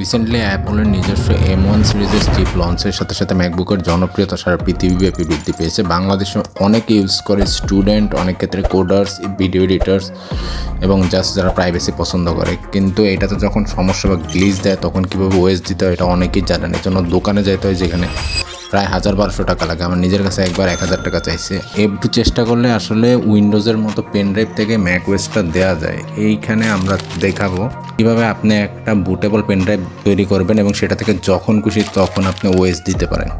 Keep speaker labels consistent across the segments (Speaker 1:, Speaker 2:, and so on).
Speaker 1: Recently অ্যাপলের নিজস্ব M one সিরিজের steep লঞ্চের সাথে সাথে ম্যাকবুকের জনপ্রিয়তা সারা পৃথিবীব্যাপী বৃদ্ধি পেয়েছে। বাংলাদেশে অনেকে ইউজ করে স্টুডেন্ট অনেক ক্ষেত্রে কোডার্স ভিডিও এডিটার্স এবং জাস্ট যারা প্রাইভেসি পছন্দ করে। কিন্তু এটাতে যখন সমস্যা বা গ্লিজ দেয়, তখন কীভাবে ওয়েস্ট দিতে হয়, এটা অনেকেই জানেন। এর জন্য দোকানে যেতে হয় যেখানে প্রায় হাজার বারোশো টাকা লাগে। আমার নিজের কাছে একবার এক হাজার টাকা চাইছে। একটু চেষ্টা করলে আসলে উইন্ডোজের মতো পেন ড্রাইভ থেকে ম্যাক ওয়েস্টটা দেওয়া যায়। এইখানে আমরা দেখাবো কীভাবে আপনি একটা বুটেবল পেন ড্রাইভ তৈরি করবেন এবং সেটা থেকে যখন খুশি তখন আপনি ওয়েস দিতে পারেন।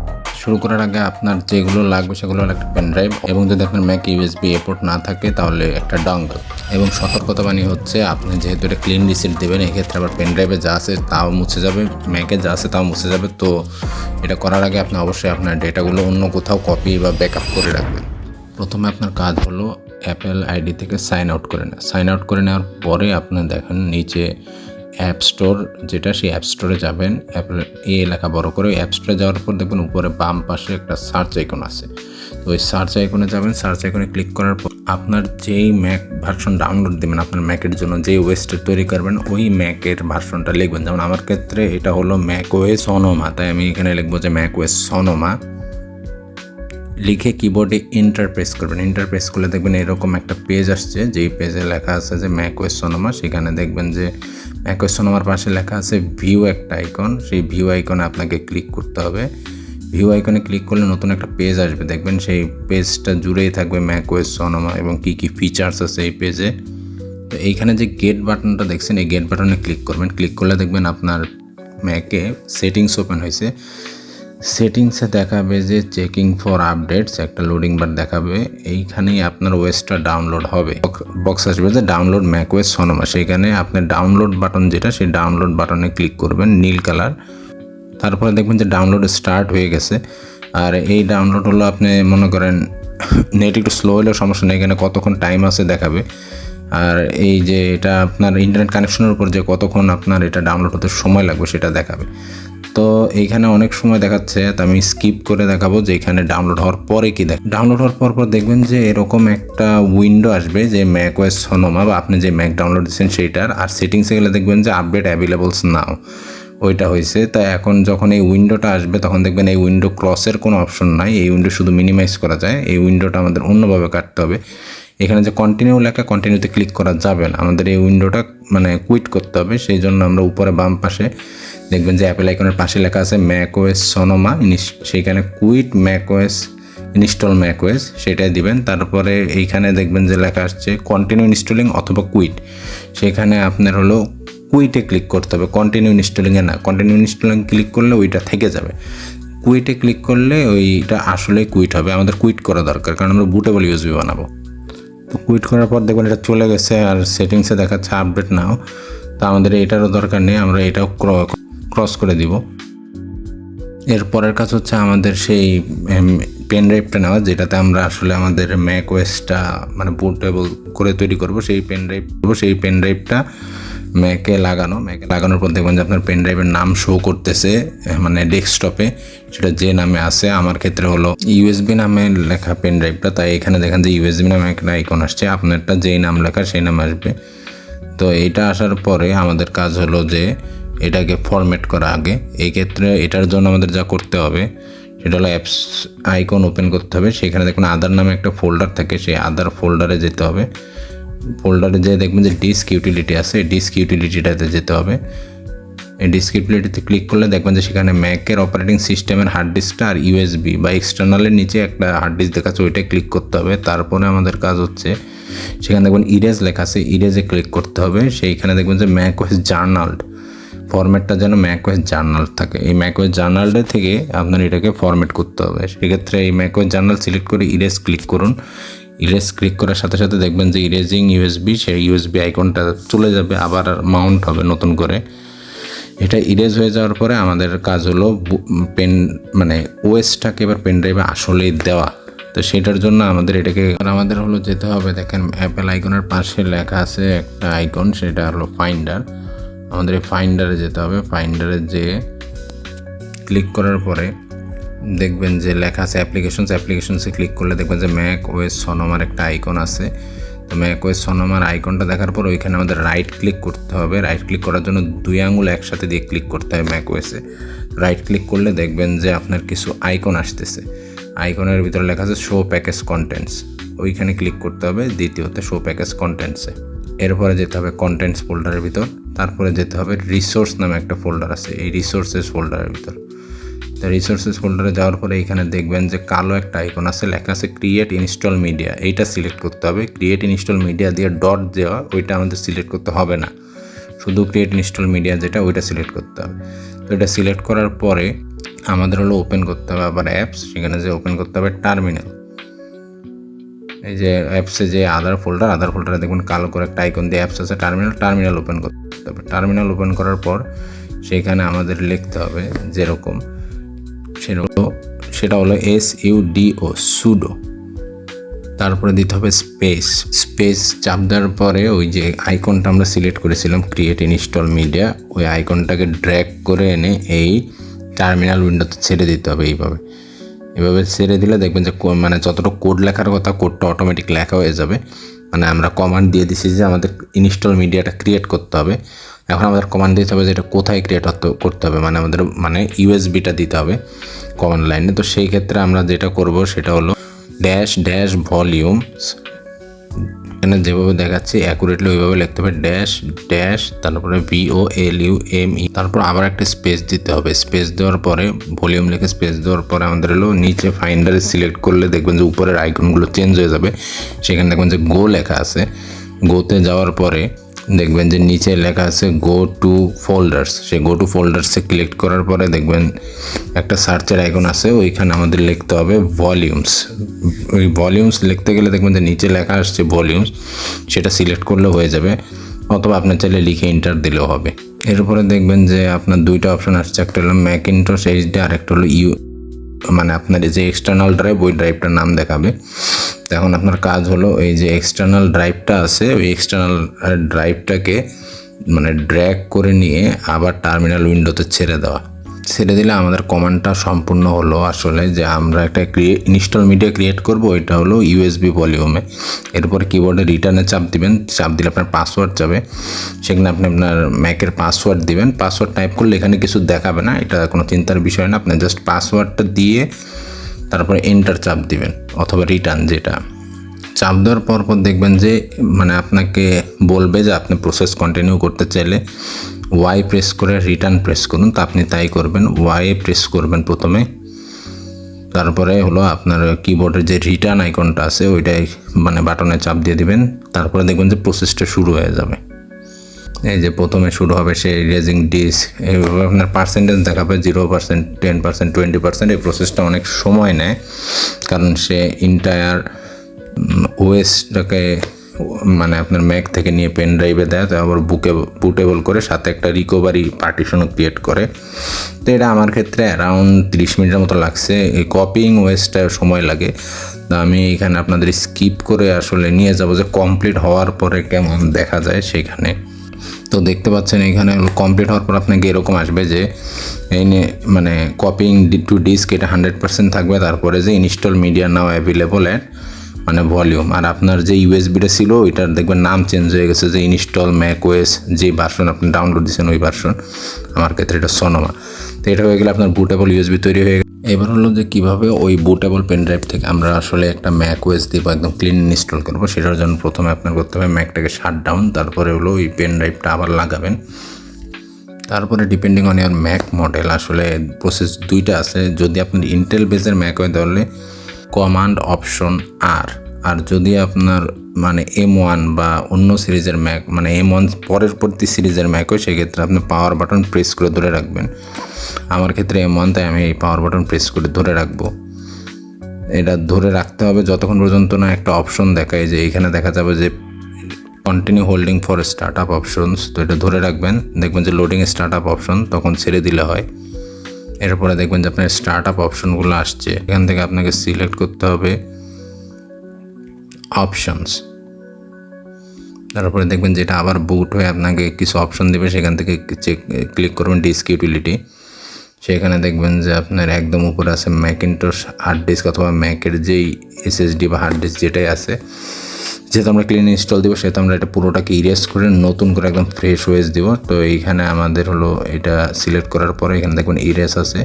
Speaker 1: শুরু করার আগে আপনার যেগুলো লাগবে সেগুলো হলো একটা পেন ড্রাইভ এবং যদি আপনার ম্যাক ইউএসবি এপোর্ট না থাকে তাহলে একটা ডঙ্গল এবং সতর্কতা বাণী হচ্ছে, আপনি যেহেতু এটা ক্লিন রিসিট দেবেন, এক্ষেত্রে আবার পেন ড্রাইভে যা আছে তাও মুছে যাবে ম্যাকে যা আছে তাও মুছে যাবে। তো এটা করার আগে আপনি অবশ্যই আপনার ডেটাগুলো অন্য কোথাও কপি বা ব্যাকআপ করে রাখবেন। প্রথমে আপনার কাজ হলো অ্যাপেল আইডি থেকে সাইন আউট করে নেওয়া। সাইন আউট করে নেওয়ার পরে আপনি দেখেন, নিচে অ্যাপ স্টোর যেটা সেই অ্যাপ স্টোরে যাবেন। এ লেখা বড় করে ওই অ্যাপ স্টোরে যাওয়ার পর দেখবেন উপরে বাম পাশে একটা সার্চ আইকন আছে। তো ওই সার্চ আইকনে যাবেন। সার্চ আইকনে ক্লিক করার পর আপনার যেই ম্যাক ভার্সন ডাউনলোড দেবেন, আপনার ম্যাকের জন্য যেই ওয়েস্টের তৈরি করবেন, ওই ম্যাকের ভার্সনটা লিখবেন। যেমন আমার ক্ষেত্রে এটা হলো ম্যাক ওয়ে সনোমা তাই আমি এখানে লিখব যে ম্যাক ওয়ে সনোমা লিখে কিবোর্ডে এন্টার প্রেস করবেন। এন্টার প্রেস করলে দেখবেন এরকম একটা পেজ আসছে। যেই পেজে লেখা আছে যে ম্যাকওয়েস সোনোমা সেখানে দেখবেন যে ম্যাকওয়েস নম্বর পাশে লেখা আছে ভিউ একটা আইকন সেই ভিউ আইকনে আপনাকে ক্লিক করতে হবে। ভিউ আইকনে ক্লিক করলে নতুন একটা পেজ আসবে। দেখবেন সেই পেজটা জুড়েই থাকবে ম্যাকওয়েস সোনোমা এবং কী কী ফিচার্স আছে এই পেজে তো এইখানে যে গেট বাটনটা দেখছেন, এই গেট বাটনে ক্লিক করবেন। ক্লিক করলে দেখবেন আপনার ম্যাকে সেটিংস ওপেন হয়েছে। সেটিংসে দেখাবে যে চেকিং ফর আপডেটস, একটা লোডিং বার দেখাবে। এইখানেই আপনার ওয়েস্টটা ডাউনলোড হবে। বক্স আসবে যে ডাউনলোড ম্যাকওয়েস সোনোমা সেখানে আপনি ডাউনলোড বাটন যেটা, সেই ডাউনলোড বাটনে ক্লিক করবেন নীল কালার। তারপরে দেখবেন যে ডাউনলোড স্টার্ট হয়ে গেছে। আর এই ডাউনলোড হলো আপনি মনে করেন, নেট একটু স্লো হলেও সমস্যা নেই, এখানে কতক্ষণ টাইম আছে দেখাবে। আর এই যে এটা আপনার ইন্টারনেট কানেকশনের উপর যে কতক্ষণ আপনার এটা ডাউনলোড হতে সময় লাগবে সেটা দেখাবে। তো এইখানে অনেক সময় দেখাচ্ছে তো আমি স্কিপ করে দেখাবো যে এখানে ডাউনলোড হওয়ার পরে কি দেখ ডাউনলোড হওয়ার পর দেখবেন যে এরকম একটা উইন্ডো আসবে যে ম্যাক ওয়েস সোনোমা বা আপনি যে ম্যাক ডাউনলোড দিচ্ছেন সেইটার আর সেটিংসে গেলে দেখবেন যে আপডেট অ্যাভেলেবলস নাও ওইটা হয়েছে। তা এখন যখন এই উইন্ডোটা আসবে তখন দেখবেন এই উইন্ডো ক্রসের কোনো অপশন নাই, এই উইন্ডো শুধু মিনিমাইজ করা যায়, এই উইন্ডোটা আমাদের অন্যভাবে কাটতে হবে। এখানে যে কন্টিনিউ লেখা কন্টিনিউতে ক্লিক করা যাবে না। আমাদের এই উইন্ডোটা মানে কুইট করতে হবে, সেই জন্য আমরা উপরে বাম পাশে দেখবেন যে অ্যাপেল আইকনের পাশে লেখা আছে ম্যাক ওয়েস সনোমা সেইখানে quit macOS install macOS সেটাই দিবেন। তারপরে এইখানে দেখবেন যে লেখা আসছে কন্টিনিউ ইনস্টলিং অথবা কুইট। সেখানে আপনার হলো কুইটে ক্লিক করতে হবে। কন্টিনিউ ইনস্টলিংয়ে না, কন্টিনিউ ইনস্টলিং ক্লিক করলে ওইটা থেকে যাবে। কুইটে ক্লিক করলে ওইটা আসলে কুইট হবে। আমাদের কুইট করা দরকার, কারণ আমরা বুটেবল ইউএসবি বানাবো। তো কুইট করার পর দেখবেন এটা চলে গেছে আর সেটিংসে দেখাচ্ছে আপডেট নাও। তা আমাদের এটারও দরকার নেই, আমরা এটাও ক্রস করে দিব। এর পরের কাজ হচ্ছে আমাদের সেই পেন ড্রাইভটা নেওয়া, যেটাতে আমরা আসলে আমাদের ম্যাক ওয়েসটা মানে বুটেবল করে তৈরি করব। সেই পেন ড্রাইভ করব সেই পেন ড্রাইভটা ম্যাকে লাগানো। ম্যাকে লাগানোর পর দেখবেন যে আপনার পেন ড্রাইভের নাম শো করতেছে মানে ডেস্কটপে সেটা যে নামে আছে, আমার ক্ষেত্রে হলো ইউএসবি নামে লেখা পেন ড্রাইভটা তাই এখানে দেখেন যে ইউএসবি নামে একটা আইকন আসছে, আপনারটা যেই নাম লেখা সেই নাম আসবে। তো এইটা আসার পরে আমাদের কাজ হলো যে এটাকে ফরম্যাট করা আগে। এই ক্ষেত্রে এটার জন্য আমাদের যা করতে হবে, সেটা হলো অ্যাপস আইকন ওপেন করতে হবে। সেখানে দেখুন আদার নামে একটা ফোল্ডার থাকে, সেই আদার ফোল্ডারে যেতে হবে। ফোল্ডারে যেয়ে দেখবেন যে ডিস্ক ইউটিলিটি আছে ডিস্ক ইউটিলিটিটাতে যেতে হবে। এই ডিস্ক ইউটিলিটিতে ক্লিক করলে দেখবেন যে সেখানে ম্যাকের অপারেটিং সিস্টেমের হার্ড ডিস্কটা আর ইউএসবি বা এক্সটার্নালের নিচে একটা হার্ড ডিস্ক দেখাচ্ছে ওইটাই ক্লিক করতে হবে। তারপরে আমাদের কাজ হচ্ছে, সেখানে দেখবেন ইরেজ লেখা আছে ইরেজে ক্লিক করতে হবে। সেইখানে দেখবেন যে ম্যাক ওয়েস জার্নাল ফরম্যাটটা যেন ম্যাকওয়েস জার্নাল থাকে। এই ম্যাকওয়েস জার্নালটা থেকে আপনার এটাকে ফরম্যাট করতে হবে। সেক্ষেত্রে এই ম্যাকওয়েস জার্নাল সিলেক্ট করে ইরেজ ক্লিক করুন। ইরেজ ক্লিক করার সাথে সাথে দেখবেন যে ইরেজিং ইউএসবি সেই ইউএসবি আইকনটা চলে যাবে, আবার মাউন্ট হবে নতুন করে। এটা ইরেজ হয়ে যাওয়ার পরে আমাদের কাজ হলো পেন মানে ওয়েস্টটাকে এবার পেন ড্রাইভে আসলেই দেওয়া। তো সেটার জন্য আমাদের এটাকে আমাদের হলো যেতে হবে, দেখেন অ্যাপেল আইকনের পাশে লেখা আছে একটা আইকন সেটা হলো ফাইন্ডার আমাদের ফাইন্ডারে যেতে হবে। ফাইন্ডারে যে ক্লিক করার পরে দেখবেন যে লেখা আছে অ্যাপ্লিকেশনস অ্যাপ্লিকেশনসে ক্লিক করলে দেখবেন যে ম্যাক ওয়েস সনোমার একটা আইকন আছে। তো ম্যাকওয়েস সনোমার আইকনটা দেখার পর ওইখানে আমাদের রাইট ক্লিক করতে হবে। রাইট ক্লিক করার জন্য দুই আঙুল একসাথে দিয়ে ক্লিক করতে হবে ম্যাকওয়েসে রাইট ক্লিক করলে দেখবেন যে আপনার কিছু আইকন আসতেছে। আইকনের ভিতরে লেখা আছে শো প্যাকেজ কন্টেন্টস ওইখানে ক্লিক করতে হবে। দ্বিতীয়তে শো প্যাকেজ কন্টেন্টসে এরপরে যেতে হবে কন্টেন্টস ফোল্ডারের ভিতর, তারপরে যেতে হবে রিসোর্স নামে একটা ফোল্ডার আছে, এই রিসোর্সেস ফোল্ডারের ভিতর। তো রিসোর্সেস ফোল্ডারে যাওয়ার পরে এখানে দেখবেন যে কালো একটা আইকন আছে, লেখা আছে ক্রিয়েট ইনস্টল মিডিয়া এইটা সিলেক্ট করতে হবে। ক্রিয়েট ইনস্টল মিডিয়া দিয়ে ডট দেওয়া, ওইটা আমাদের সিলেক্ট করতে হবে না। শুধু ক্রিয়েট ইনস্টল মিডিয়া যেটা, ওইটা সিলেক্ট করতে হবে। তো এটা সিলেক্ট করার পরে আমাদের হলো ওপেন করতে হবে আবার অ্যাপস সেখানে যে ওপেন করতে হবে টার্মিনাল এই যে অ্যাপসে যে আদার ফোল্ডার আদার ফোল্ডারে দেখবেন কালো করে একটা আইকন দিয়ে অ্যাপস আছে টার্মিনাল টার্মিনাল ওপেন করতে হবে। টার্মিনাল ওপেন করার পর সেখানে আমাদের লিখতে হবে যেরকম, সেটা সেটা হলো S U D O sudo তারপরে দিতে হবে স্পেস স্পেস চাপ দেওয়ার পরে ওই যে আইকনটা আমরা সিলেক্ট করেছিলাম ক্রিয়েট ইনস্টল মিডিয়া ওই আইকনটাকে ড্র্যাগ করে এনে এই টার্মিনাল উইন্ডোতে ছেড়ে দিতে হবে এইভাবে। এভাবে ছেড়ে দিলে দেখবেন যে মানে যতটুকু কোড লেখার কথা কোডটা অটোমেটিক লেখা হয়ে যাবে। মানে আমরা কমান্ড দিয়ে দিছি যে আমাদের ইনস্টল মিডিয়াটা ক্রিয়েট করতে হবে। এখন আমাদের কমান্ড দিতে হবে যে এটা কোথায় ক্রিয়েট করতে হবে। মানে আমাদের মানে ইউএসবিটা দিতে হবে কমান্ড লাইনে তো সেই ক্ষেত্রে আমরা যেটা করব সেটা হলো ড্যাশ ড্যাশ ভলিউমস এখানে যেভাবে দেখাচ্ছি অ্যাকুরেটলি ওইভাবে লিখতে হবে ড্যাশ ড্যাশ তারপরে V O L U M E তারপর আবার একটা স্পেস দিতে হবে। স্পেস দেওয়ার পরে ভলিউম লিখে স্পেস দেওয়ার পরে আমাদের হলো নিচে ফাইন্ডারে সিলেক্ট করলে দেখবেন যে উপরের আইকনগুলো চেঞ্জ হয়ে যাবে। সেখানে দেখবেন যে গো লেখা আছে। গোতে যাওয়ার পরে দেখবেন যে নিচে লেখা আছে গো টু ফোল্ডার্স সেই গো টু ফোল্ডার্সে ক্লিক করার পরে দেখবেন একটা সার্চের আইকন আছে, ওইখানে আমাদের লিখতে হবে ভলিউমস ওই ভলিউমস লিখতে গেলে দেখবেন যে নিচে লেখা আসছে ভলিউমস সেটা সিলেক্ট করলে হয়ে যাবে। অথবা আপনার চাইলে লিখে ইন্টার দিলেও হবে। এরপরে দেখবেন যে আপনার দুইটা অপশন আসছে, একটা হলো ম্যাকিনটস এইচডি আর একটা হলো ইউ মানে আপনার যে এক্সটার্নাল ড্রাইভ ওই ড্রাইভটার নাম দেখাবে। এখন আপনার কাজ হলো এই যে এক্সটার্নাল ড্রাইভটা আছে, ওই এক্সটার্নাল ড্রাইভটাকে মানে ড্র্যাগ করে নিয়ে আবার টার্মিনাল উইন্ডোতে ছেড়ে দেওয়া। ছেড়ে দিলে আমাদের কমান্ডটা সম্পূর্ণ হলো আসলে যে আমরা একটা ইনস্টল মিডিয়া ক্রিয়েট করব এটা হলো ইউএসবি ভলিউমে এরপর কিবোর্ডে রিটার্নে চাপ দিবেন, চাপ দিলে আপনার পাসওয়ার্ড যাবে। সেখানে আপনি আপনার ম্যাকের পাসওয়ার্ড দিবেন। পাসওয়ার্ড টাইপ করলে এখানে কিছু দেখাবে না, এটা কোনো চিন্তার বিষয় না। আপনি জাস্ট পাসওয়ার্ডটা দিয়ে তারপরে এন্টার চাপ দিবেন অথবা রিটার্ন যেটা। চাপ দেওয়ার পর পর দেখবেন যে মানে আপনাকে বলবে যে আপনি প্রসেস কন্টিনিউ করতে চাইলে ওয়াই প্রেস করে রিটার্ন প্রেস করুন, তো আপনি তাই করবেন। ওয়াই প্রেস করবেন প্রথমে। তারপরে হলো আপনার কিবোর্ডের যে রিটার্ন আইকনটা আছে ওইটাই মানে বাটনে চাপ দিয়ে দিবেন। তারপরে দেখবেন যে প্রসেসটা শুরু হয়ে যাবে। এই যে প্রথমে শুরু হবে সেই রেজিং ডিস্ক এইভাবে আপনার পার্সেন্টেজ দেখাবে zero percent ten percent twenty percent এই প্রসেসটা অনেক সময় নেয়। কারণ সে ইন্টায়ার ওয়েস্টটাকে মানে আপনার ম্যাক থেকে নিয়ে পেন ড্রাইভে দেয়, তো আবার বুকে বুটেবল করে সাথে একটা রিকভারি পার্টিশনও ক্রিয়েট করে। তো এটা আমার ক্ষেত্রে অ্যারাউন্ড তিরিশ মিনিটের মতো লাগছে। এই কপিং ওয়েসটা সময় লাগে। তো আমি এখানে আপনাদের স্কিপ করে আসলে নিয়ে যাব যে কমপ্লিট হওয়ার পরে কেমন দেখা যায় সেখানে। তো দেখতে পাচ্ছেন এখানে কমপ্লিট হওয়ার পর আপনাকে এরকম আসবে যে এই মানে কপিং টু ডিস্ক এটা হান্ড্রেড পার্সেন্ট থাকবে। তারপরে যে install media now available at মানে ভলিউম আর আপনার যে ইউএসবিটা ছিল, ওইটার দেখবেন নাম চেঞ্জ হয়ে গেছে যে ইনস্টল ম্যাক ওয়েস যে ভার্সন আপনি ডাউনলোড দিয়েছেন, ওই ভার্সন আমার ক্ষেত্রে এটা সোনোমা তো এটা হয়ে গেলে আপনার বুটেবল ইউএসবি তৈরি হয়ে গেল। এবার হলো যে কীভাবে ওই বুটেবল পেন ড্রাইভ থেকে আমরা আসলে একটা ম্যাক ওয়েস বা একদম ক্লিন ইনস্টল করব, সেটার জন্য প্রথমে আপনার করতে হবে ম্যাকটাকে শাট ডাউন তারপরে হলো ওই পেন ড্রাইভটা আবার লাগাবেন। তারপরে depending on your Mac model আসলে প্রসেস দুইটা আছে। যদি আপনার ইন্টেল বেসের ম্যাক হয় তাহলে কমান্ড অপশন আর আর যদি আপনার মানে এম ওয়ান বা অন্য সিরিজের ম্যাক মানে এম ওয়ান পরের পরবর্তী সিরিজের ম্যাক হয় সেক্ষেত্রে আপনি পাওয়ার বাটন প্রেস করে ধরে রাখবেন। আমার ক্ষেত্রে এম ওয়ান তাই আমি এই পাওয়ার বাটন প্রেস করে ধরে রাখব। এটা ধরে রাখতে হবে যতক্ষণ পর্যন্ত না একটা অপশন দেখায় যে এখানে দেখা যাবে যে continue holding for startup options তো এটা ধরে রাখবেন। দেখবেন যে লোডিং স্টার্ট আপ অপশন তখন ছেড়ে দিলে হয়। এরপরে দেখবেন যে আপনার স্টার্ট আপ অপশনগুলো আসছে। এখান থেকে আপনাকে সিলেক্ট করতে হবে। অপশনস তারপরে দেখবেন যেটা আবার বুট হয়ে আপনাকে কিছু অপশন দেবে, সেখান থেকে চেক ক্লিক করবেন ডিস্ক ইউটিলিটি সেখানে দেখবেন যে আপনার একদম উপরে আছে ম্যাকিনটোস হার্ড ডিস্ক অথবা ম্যাকের যেই এসএসডি বা হার্ড ডিস্ক যেটাই আছে। যেহেতু আমরা ক্লিন ইনস্টল দিব, সেহেতু আমরা এটা পুরোটাকে ইরেজ করে নতুন করে একদম ফ্রেশ ওয়েস দিব। তো এইখানে আমাদের হলো এটা সিলেক্ট করার পরে এখানে দেখবেন ইরেজ আছে।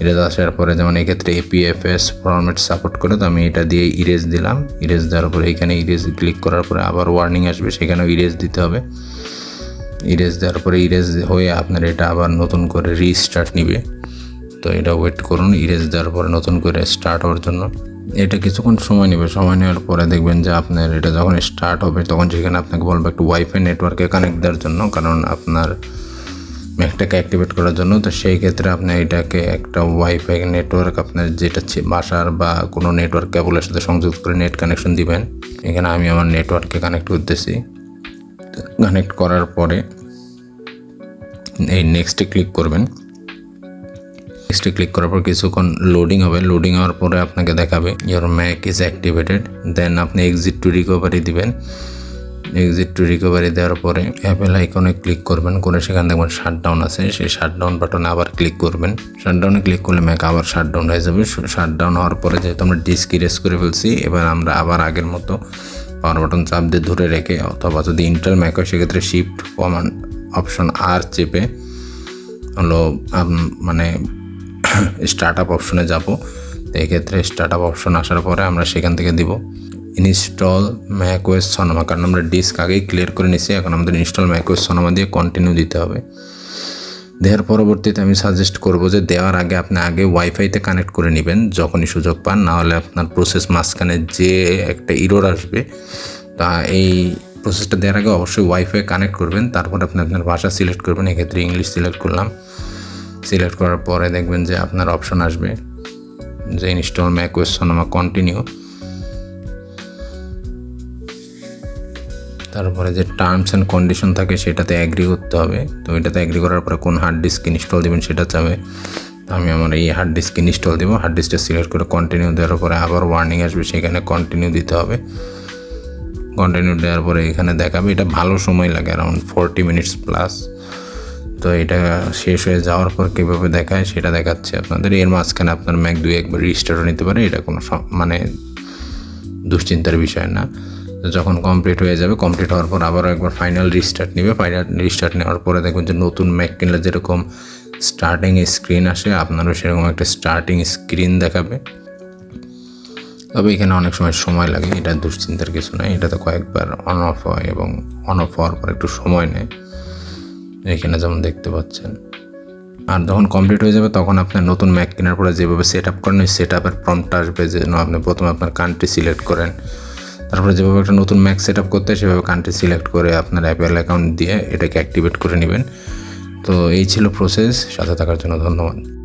Speaker 1: ইরেজ আসার পরে যেমন এক্ষেত্রে এপিএফএস ফরম্যাট সাপোর্ট করে তো আমি এটা দিয়ে ইরেজ দিলাম। ইরেজ দেওয়ার পরে এখানে ইরেজ ক্লিক করার পরে আবার ওয়ার্নিং আসবে, সেখানেও ইরেজ দিতে হবে। ইরেজ দেওয়ার পরে ইরেজ হয়ে আপনার এটা আবার নতুন করে রিস্টার্ট নিবে। তো এটা ওয়েট করুন ইরেজ দেওয়ার পরে নতুন করে স্টার্ট হওয়ার জন্য। এটা কিছুক্ষণ সময় নেবে, সময় নেওয়ার পরে দেখবেন যে আপনার এটা যখন স্টার্ট হবে, তখন সেখানে আপনাকে বলবে একটু ওয়াইফাই নেটওয়ার্কে কানেক্ট দেওয়ার জন্য, কারণ আপনার ম্যাকটাকে অ্যাক্টিভেট করার জন্য। তো সেই ক্ষেত্রে আপনি এটাকে একটা ওয়াইফাই নেটওয়ার্ক আপনার যেটা বাসার বা কোনো নেটওয়ার্ক কেবলের সাথে সংযুক্ত করে নেট কানেকশন দিবেন। এখানে আমি আমার নেটওয়ার্ককে কানেক্ট করতেছি। কানেক্ট করার পরে এই নেক্সটে ক্লিক করবেন। নেক্সটে ক্লিক করার পর কিছুক্ষণ লোডিং হবে। লোডিং হওয়ার পরে আপনাকে দেখাবে your Mac is activated then আপনি এক্সিট টু রিকভারি দিবেন। এক্সিট টু রিকভারি দেওয়ার পরে অ্যাপেল আইকনে ক্লিক করবেন। করে সেখানে দেখবেন শাটডাউন আছে। সেই শাটডাউন বাটনে আবার ক্লিক করবেন। শাটডাউনে ক্লিক করলে ম্যাক আবার শাটডাউন হয়ে যাবে। শাটডাউন হওয়ার পরে যেহেতু আমরা ডিস্ক ইরেজ করে ফেলছি, এবার আমরা আবার আগের মতো পাওয়ার বাটন চাপ দিয়ে ধরে রেখে অথবা যদি ইন্টার ম্যাক হয়, সেক্ষেত্রে শিফট কমান্ড অপশন আর চেপে হলো মানে স্টার্ট আপ অপশনে যাব এক্ষেত্রে স্টার্ট আপ অপশন আসার পরে আমরা সেখান থেকে দিব। ইনস্টল ম্যাকওয়েস সনামা কারণ আমরা ডিস্ক আগেই ক্লিয়ার করে নিছি এখন আমাদের ইনস্টল ম্যাকওয়েস সনামা দিয়ে কন্টিনিউ দিতে হবে। দেওয়ার পরবর্তীতে আমি সাজেস্ট করব যে দেওয়ার আগে আপনি আগে ওয়াইফাইতে কানেক্ট করে নেবেন, যখনই সুযোগ পান, না হলে আপনার প্রসেস মাঝখানে যে একটা ইরোর আসবে, তা এই প্রসেসটা দেওয়ার আগে অবশ্যই ওয়াইফাই কানেক্ট করবেন, তারপর আপনি আপনার ভাষা সিলেক্ট করবেন, এক্ষেত্রে ইংলিশ সিলেক্ট করলাম। সিলেক্ট করার পরে দেখবেন যে আপনার অপশন আসবে, যে ইনস্টল ম্যাক সোনামা কন্টিনিউ তারপরে যে টার্মস অ্যান্ড কন্ডিশন থাকে সেটাতে অ্যাগ্রি করতে হবে। তো এটাতে অ্যাগ্রি করার পরে কোন হার্ড ডিস্ক ইনস্টল দেবেন সেটা চাবে তো আমি আমার এই হার্ড ডিস্ক ইনস্টল দেবো। হার্ড ডিস্কটা সিলেক্ট করে কন্টিনিউ দেওয়ার পরে আবার ওয়ার্নিং আসবে, সেখানে কন্টিনিউ দিতে হবে। কন্টিনিউ দেওয়ার পরে এখানে দেখাবে, এটা ভালো সময় লাগে অ্যারাউন্ড ফোরটি মিনিটস প্লাস তো এটা শেষ হয়ে যাওয়ার পর কীভাবে দেখায় সেটা দেখাচ্ছে আপনাদের। এর মাঝখানে আপনার ম্যাক দুই একবার রিস্টার্টও নিতে পারে, এটা কোনো মানে দুশ্চিন্তার বিষয় না। যখন কমপ্লিট হয়ে যাবে কমপ্লিট হওয়ার পর আবারও একবার ফাইনাল রিস্টার্ট নেবে। ফাইনাল রিস্টার্ট নেওয়ার পরে দেখবেন যে নতুন ম্যাক কিনলে যেরকম স্টার্টিং স্ক্রিন আসে, আপনারও সেরকম একটা স্টার্টিং স্ক্রিন দেখাবে। তবে এখানে অনেক সময় সময় লাগে, এটা দুশ্চিন্তার কিছু নয়। এটাতে কয়েকবার অন অফ হয় এবং অন অফ হওয়ার পর একটু সময় নেয়। এখানে যেমন দেখতে পাচ্ছেন। আর যখন কমপ্লিট হয়ে যাবে, তখন আপনার নতুন ম্যাক কেনার পরে যেভাবে সেট আপ করেন সেট আপের প্রম্পট আসবে যেন আপনি প্রথমে আপনার কান্ট্রি সিলেক্ট করেন। তারপরে যেভাবে একটা নতুন ম্যাক সেট আপ করতে সেভাবে কান্ট্রি সিলেক্ট করে আপনার অ্যাপেল অ্যাকাউন্ট দিয়ে এটাকে অ্যাক্টিভেট করে নেবেন। তো এই ছিল প্রসেস সাথে থাকার জন্য ধন্যবাদ।